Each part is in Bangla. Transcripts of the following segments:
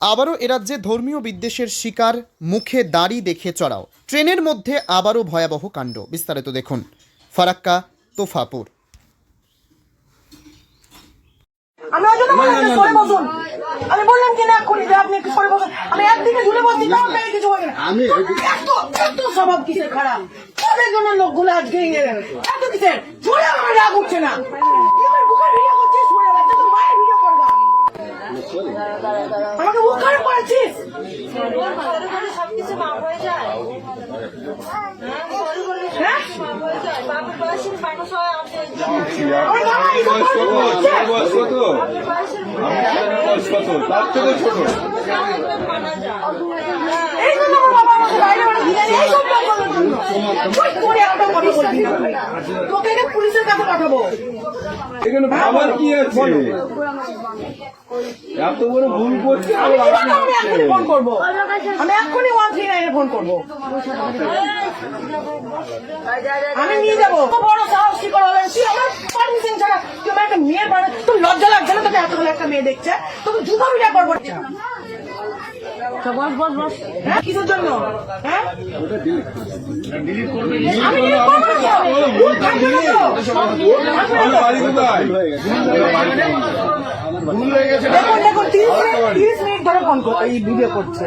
আবারও এরাজ্যে ধর্মীয় বিদ্বেষের শিকার মুখে দাড়ি দেখে চড়াও। ট্রেনের মধ্যে আবারও ভয়াবহ কাণ্ড। বিস্তারিত দেখুন। ফারাক্কা তোফাপুর। আমি বললাম যে সরে বসুন। আমি বললাম কি না এক্ষুনি আপনি একটু সরে বসুন। আমি একদিকে ঝুলে বসছি তাও আপনাকে কিছু বলবে না। আমি এত এত স্বভাব কিসের খারাপ? তাদের জন্য লোকগুলো আজকে এত কিসের? ঝুলে আমার রাগ উঠছে না। করার জন্য। তুই করে একটা কথা বলবি না। তোকে পুলিশের কাছে পাঠাবো। এখানে ভাবার কি আছে? এত বড় ভুল করছে আমি এখনই ফোন করব। আমি এখনই ওয়ান থ্রি নাইনে ফোন করব। আমি নিয়ে যাব। বড় সাহস কি করে হলেন তুই আমার পারমিশন ছাড়া তুই আমার একটা মেয়ের বাড়ি তোর লজ্জা লাগছে না তোকে এতগুলো একটা মেয়ে দেখছে? তোকে জুতো বিটা করব। বস বস বস। কিসের জন্য? হ্যাঁ? আমি এই ভিডিও করছে।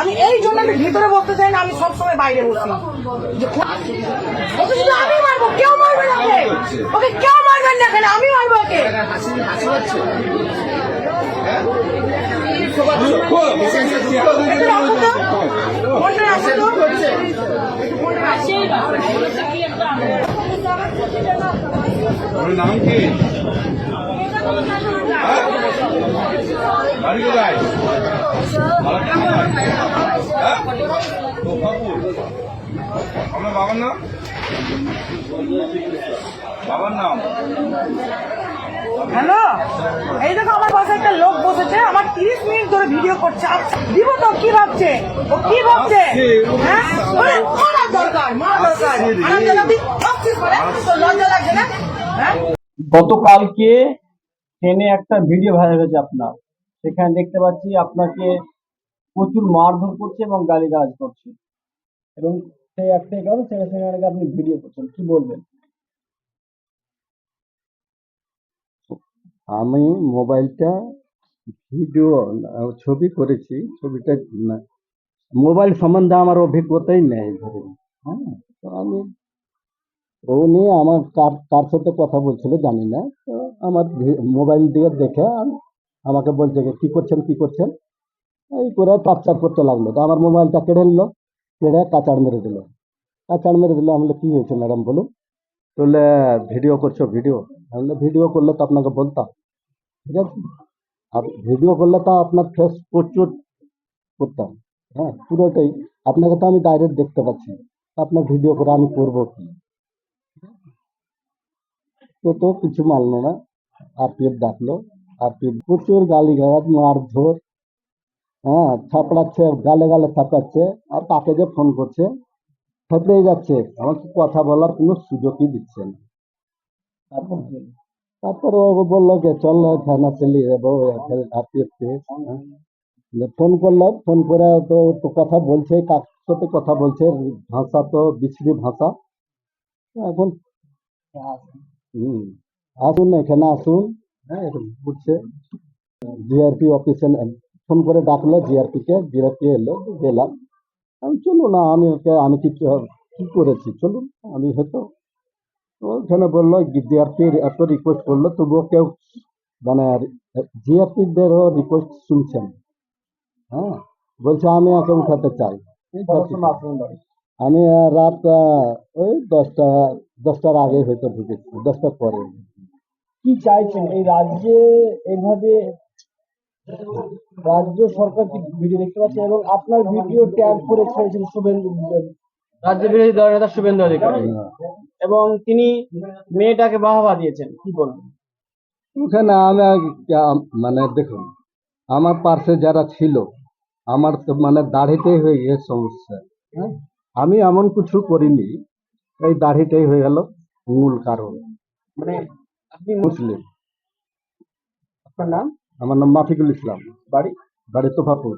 আমি এই জন্য আমি ভিতরে বসতে চাই না আমি সবসময় বাইরে বসি। যে ওকে শুধু আমি মারবো কেউ মারবে না ওকে। কেউ মারবেন না আমি মারবো ওকে। নাম কি? বাড়ি কোথায়। আপনার বাবার নাম বাবার নাম হ্যালো এই দেখো আমার পাশে একটা লোক বসেছে আমার তিরিশ মিনিট ধরে ভিডিও করছে। দিব তো কি ভাবছে? ও কি ভাবছে? হ্যাঁ? মারা দরকার মারা দরকার। আর যদি ভাবছিস করে তো লজ্জা লাগছে না? হ্যাঁ? গতকালকে ট্রেনে একটা ভিডিও ভাইরাল হয়েছে আপনার। সেখানে দেখতে পাচ্ছি আপনাকে প্রচুর মারধর করছে এবং গালিগালাজ করছে। এবং সেই একটাই কারণ সেখানে আপনি ভিডিও করছেন। কি বলবেন? আমি মোবাইলটা ভিডিও, ছবি করেছি, ছবিটা মোবাইল সম্বন্ধে আমার অভিজ্ঞতাই নেই ধরুন হ্যাঁ? তো আমি নিয়ে আমার কার কার সাথে কথা বলছিল জানি না, তো আমার মোবাইল দিয়ে দেখে আম- আমাকে বলছে কি করছেন কি করছেন? এই করে টাপচার করতে লাগল, তো আমার মোবাইলটা কেড়ে নিল, কেড়ে কাচাড় মেরে দিল। কাচাড় মেরে দিল, আমি কি হয়েছে ম্যাডাম, বলুন? বললে, ভিডিও করছ, ভিডিও? আমি ভিডিও করলে তো আপনাকে বলতাম। ঠিক আছে? আর ভিডিও করলে তো আপনার ফেস প্রচুর করতাম। হ্যাঁ পুরোটাই। আপনাকে তো আমি ডাইরেক্ট দেখতে পাচ্ছি। আপনার ভিডিও করে আমি করব কি? তো তো কিছু মানলো না। আর আরপিএফ ডাকলো। আর আরপিএফ প্রচুর গালি গালাজ মারধর হ্যাঁ ছাপড়াচ্ছে, গালে গালে থাপড়াচ্ছে আর তাকে যে ফোন করছে থেপড়েই যাচ্ছে। আমাকে কথা বলার কোনো সুযোগই দিচ্ছে না। তারপর ও বলল যে, চল না, থানা চলি যাব আরপিএফ ফোন করলাম ফোন করে তো তো কথা বলছে, কার সাথে কথা বলছে, ভাষা তো বিশ্রী ভাষা। এখন হুম, আসুন এখানে, আসুন। হ্যাঁ বুঝছে। জিআরপি অফিসে ফোন করে ডাকলো জিআরপি কে জিআরপি এলো, গেলাম। আমি, চলুন না, আমি ওকে, আমি কিছু, কি করেছি? চলুন, আমি হয়তো ওখানে বলল জিআরপি এত রিকোয়েস্ট করল তবুও কেউ মানে জিআরপিদেরও রিকোয়েস্ট শুনছেন। হ্যাঁ বলছে আমি একে উঠাতে চাই? আমি আহ, রাত ওই দশটা দশটার আগে হয়তো ঢুকেছি দশটার পরে। কি চাইছেন? এই রাজ্যে এইভাবে রাজ্য সরকার কি ভিডিও দেখতে পাচ্ছে? এবং আপনার ভিডিও ট্যাগ করে ছেড়েছেন শুভেন্দু রাজ্য বিরোধী দল নেতা শুভেন্দু অধিকারী। এবং তিনি মেয়েটাকে বাহবা দিয়েছেন। কি বলবেন? ওখানে আমি মানে দেখুন আমার পার্শ্বে যারা ছিল আমার তো মানে দাড়িতেই হয়ে গিয়ে সমস্যা। হ্যাঁ। আমি এমন কিছু করিনি এই দাড়িটাই হয়ে গেল মূল কারণ। মানে আপনি মুসলিম। আপনার নাম? আমার নাম মাফিকুল ইসলাম। বাড়ি? বাড়ি তোফাপুর।